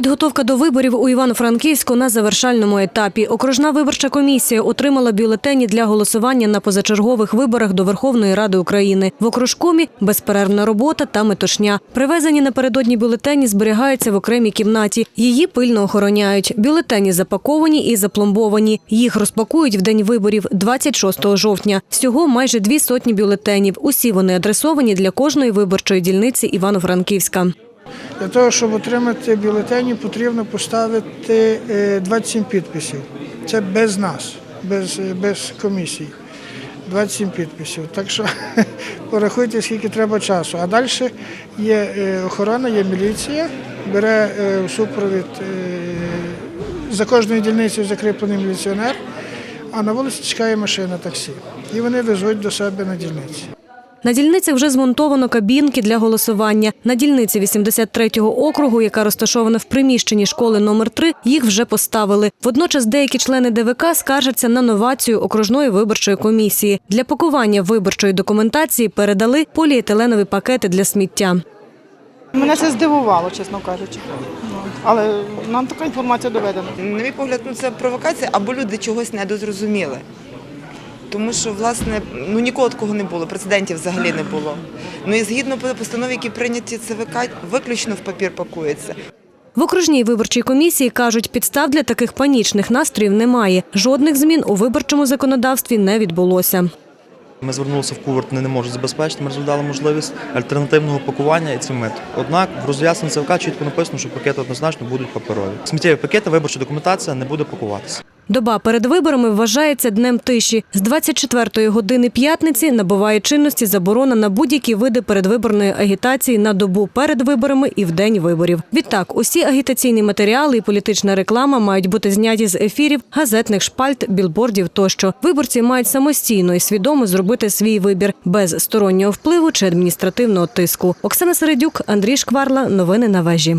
Підготовка до виборів у Івано-Франківську на завершальному етапі. Окружна виборча комісія отримала бюлетені для голосування на позачергових виборах до Верховної Ради України. В окружкомі безперервна робота та метушня. Привезені напередодні бюлетені зберігаються в окремій кімнаті. Її пильно охороняють. Бюлетені запаковані і запломбовані. Їх розпакують в день виборів 26 жовтня. Всього майже дві сотні бюлетенів. Усі вони адресовані для кожної виборчої дільниці Івано-Франківська. Для того, щоб отримати бюлетені, потрібно поставити е, 27 підписів. Це без нас, без, е, без комісії. 27 підписів. Так що порахуйте, скільки треба часу. А далі є е, охорона, є міліція, бере е, супровід е, за кожною дільницею закріплений міліціонер, а на вулиці чекає машина таксі. І вони везуть до себе на дільниці. На дільниці вже змонтовано кабінки для голосування. На дільниці 83-го округу, яка розташована в приміщенні школи номер 3 їх вже поставили. Водночас деякі члени ДВК скаржаться на новацію окружної виборчої комісії. Для пакування виборчої документації передали поліетиленові пакети для сміття. Мене це здивувало, чесно кажучи. Але нам така інформація доведена. На мій погляд, ну це провокація, або люди чогось недозрозуміли. Тому що, власне, ну ніколи такого не було, прецедентів взагалі не було. Ну і згідно постанови, які прийняті ЦВК, виключно в папір пакується. В окружній виборчій комісії кажуть, підстав для таких панічних настроїв немає. Жодних змін у виборчому законодавстві не відбулося. Ми звернулися в кувер, вони не можуть забезпечити. Ми розглядали можливість альтернативного пакування і цим мет. Однак в роз'ясненні ЦВК чітко написано, що пакети однозначно будуть паперові. Сміттєві пакети, виборча документація не буде пакуватися. Доба перед виборами вважається днем тиші. З 24-ї години п'ятниці набуває чинності заборона на будь-які види передвиборної агітації на добу перед виборами і в день виборів. Відтак, усі агітаційні матеріали і політична реклама мають бути зняті з ефірів, газетних шпальт, білбордів тощо. Виборці мають самостійно і свідомо зробити свій вибір без стороннього впливу чи адміністративного тиску. Оксана Середюк, Андрій Шкварла. Новини на вежі.